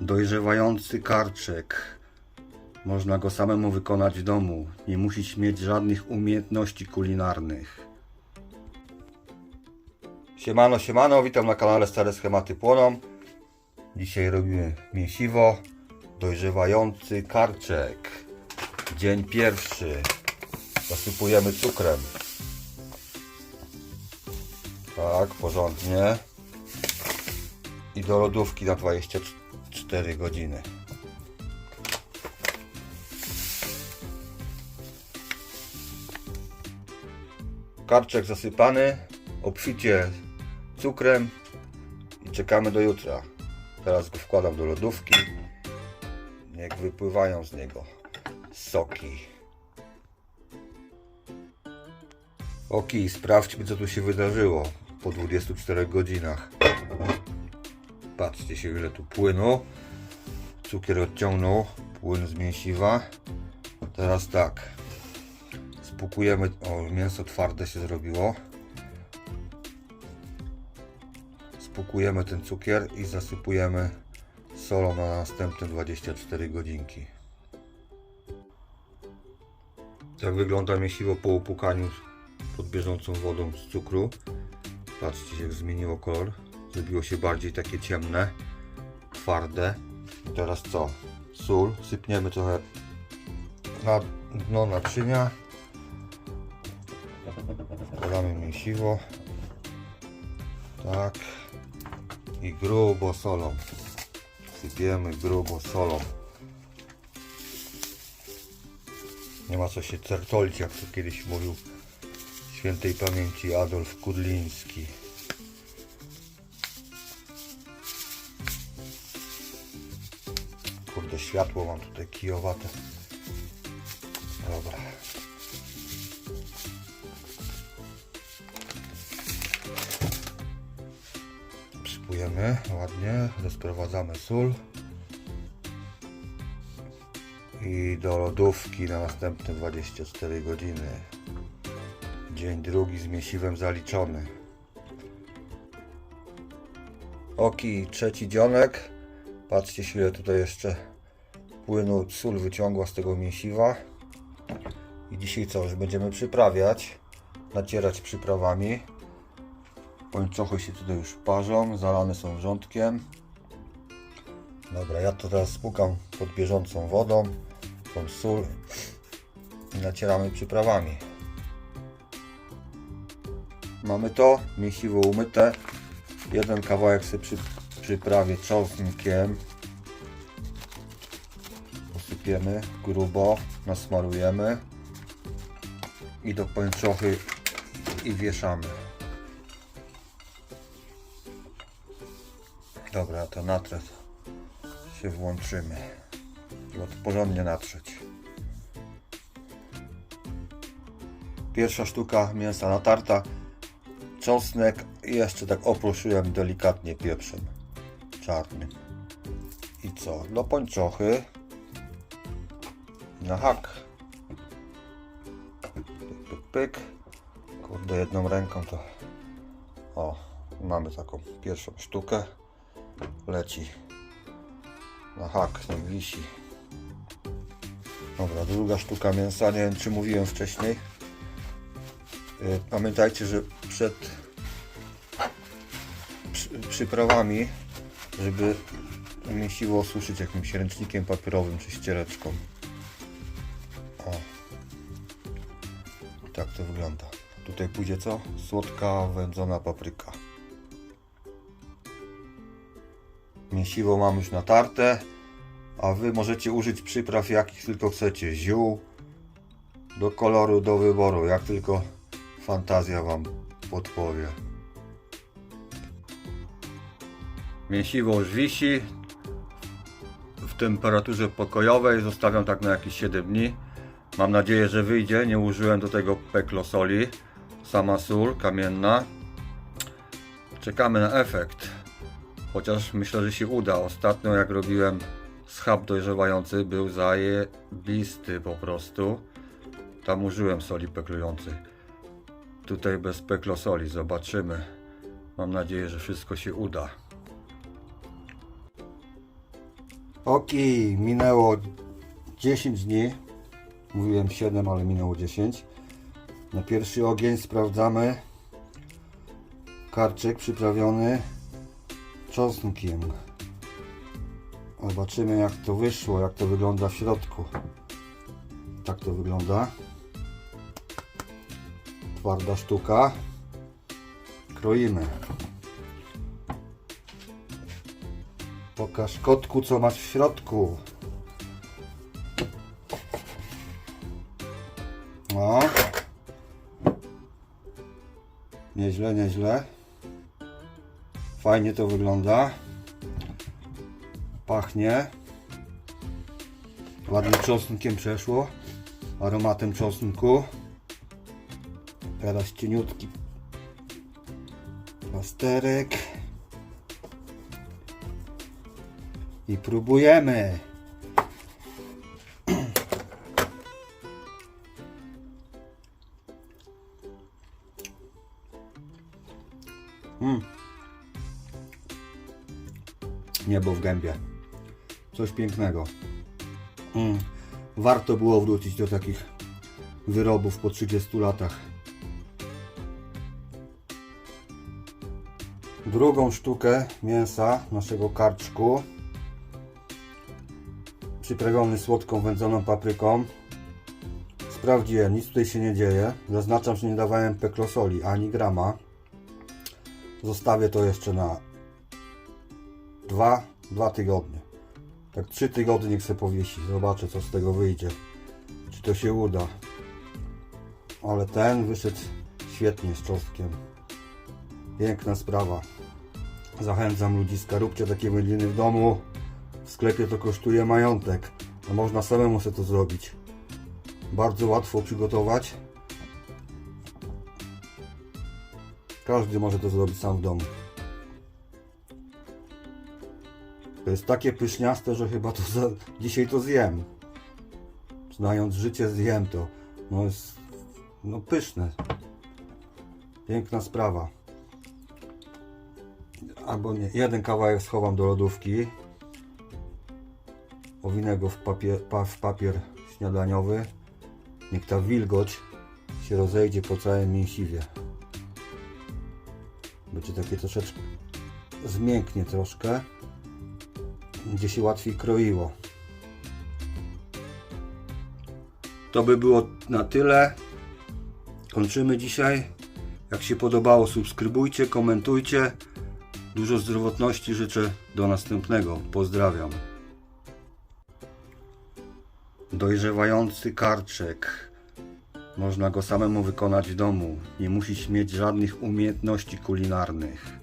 Dojrzewający karczek. Można go samemu wykonać w domu. Nie musisz mieć żadnych umiejętności kulinarnych. Siemano, siemano, witam na kanale Stare Schematy Płoną. Dzisiaj robimy mięsiwo. Dojrzewający karczek. Dzień pierwszy. Zasypujemy cukrem. Tak, porządnie. I do lodówki na 24 godziny. Karczek zasypany, obficie cukrem i czekamy do jutra. Teraz go wkładam do lodówki. Niech wypływają z niego soki. Oki, sprawdźmy co tu się wydarzyło po 24 godzinach. Patrzcie się ile tu płynu. Cukier odciągnął płyn z mięsiwa. Teraz tak. Spukujemy. O, mięso twarde się zrobiło. Spukujemy ten cukier i zasypujemy solą na następne 24 godzinki. Tak wygląda mięsiwo po upukaniu pod bieżącą wodą z cukru. Patrzcie jak zmieniło kolor. Zrobiło się bardziej takie ciemne, twarde. I teraz co? Sól. Sypniemy trochę na dno naczynia. Wkładamy mięsiwo. Tak. I grubo solą. Sypiemy grubo solą. Nie ma co się certolić, jak to kiedyś mówił świętej pamięci Adolf Kudliński. Światło mam tutaj kijowate. Dobra. Przypujemy ładnie, rozprowadzamy sól. I do lodówki na następne 24 godziny. Dzień drugi z mięsiwem zaliczony. Oki, trzeci dzionek. Patrzcie ile tutaj jeszcze płynu sól wyciągła z tego mięsiwa. I dzisiaj co, już będziemy przyprawiać, nacierać przyprawami. Pończochy się tutaj już parzą, zalane są wrzątkiem. Dobra, ja to teraz spukam pod bieżącą wodą, tą sól i nacieramy przyprawami. Mamy to, mięsiwo umyte. Jeden kawałek sobie przy, przyprawię czosnkiem. Posypiemy grubo, nasmarujemy i do pończochy i wieszamy. Dobra, to natrę się włączymy. Trzeba to porządnie natrzeć. Pierwsza sztuka mięsa natarta. Czosnek i jeszcze tak oproszyłem delikatnie pieprzem czarnym. I co? Do pończochy na hak. Pyk, pyk, pyk. Kurde, jedną ręką to. O, mamy taką pierwszą sztukę. Leci na hak, nie wisi. Dobra, druga sztuka mięsa. Nie wiem, czy mówiłem wcześniej. Y, Pamiętajcie, że przed przy, przyprawami, żeby mięsiło osuszyć jakimś ręcznikiem papierowym czy ściereczką. O. Tak to wygląda. Tutaj pójdzie co? Słodka, wędzona papryka. Mięsiwo mam już natarte, a Wy możecie użyć przypraw jakich tylko chcecie. Ziół, do koloru, do wyboru, jak tylko fantazja Wam podpowie. Mięsiwo już wisi w temperaturze pokojowej. Zostawiam tak na jakieś 7 dni. Mam nadzieję, że wyjdzie. Nie użyłem do tego peklosoli. Sama sól kamienna. Czekamy na efekt. Chociaż myślę, że się uda. Ostatnio jak robiłem schab dojrzewający był zajebisty po prostu. Tam użyłem soli peklującej. Tutaj bez peklosoli. Zobaczymy. Mam nadzieję, że wszystko się uda. Oki, minęło 10 dni. Mówiłem 7, ale minęło 10. Na pierwszy ogień sprawdzamy karczyk przyprawiony czosnkiem. Zobaczymy jak to wyszło, jak to wygląda w środku. Tak to wygląda. Twarda sztuka. Kroimy. Pokaż kotku co masz w środku. Nieźle, nieźle. Fajnie to wygląda. Pachnie. Ładnie czosnkiem przeszło. Aromatem czosnku. Teraz cieniutki plasterek. I próbujemy. W gębie. Coś pięknego. Mm. Warto było wrócić do takich wyrobów po 30 latach. Drugą sztukę mięsa naszego karczku przyprawiony słodką wędzoną papryką. Sprawdziłem, nic tutaj się nie dzieje. Zaznaczam, że nie dawałem peklosoli ani grama. Zostawię to jeszcze na dwa, dwa tygodnie. Tak trzy tygodnie niech se powiesi. Zobaczę co z tego wyjdzie. Czy to się uda. Ale ten wyszedł świetnie z czosnkiem. Piękna sprawa. Zachęcam ludziska, róbcie takie wędliny w domu. W sklepie to kosztuje majątek, a można samemu sobie to zrobić. Bardzo łatwo przygotować. Każdy może to zrobić sam w domu. To jest takie pyszniaste, że chyba to za... dzisiaj to zjem. Znając życie zjem to. No jest no pyszne. Piękna sprawa. Albo nie, jeden kawałek schowam do lodówki. Owinę go w papier, pa, w papier śniadaniowy. Niech ta wilgoć się rozejdzie po całym mięsiwie. Będzie takie troszeczkę zmięknie troszkę. Gdzie się łatwiej kroiło. To by było na tyle. Kończymy dzisiaj. Jak się podobało, subskrybujcie, komentujcie. Dużo zdrowotności życzę. Do następnego. Pozdrawiam. Dojrzewający karczek. Można go samemu wykonać w domu. Nie musisz mieć żadnych umiejętności kulinarnych.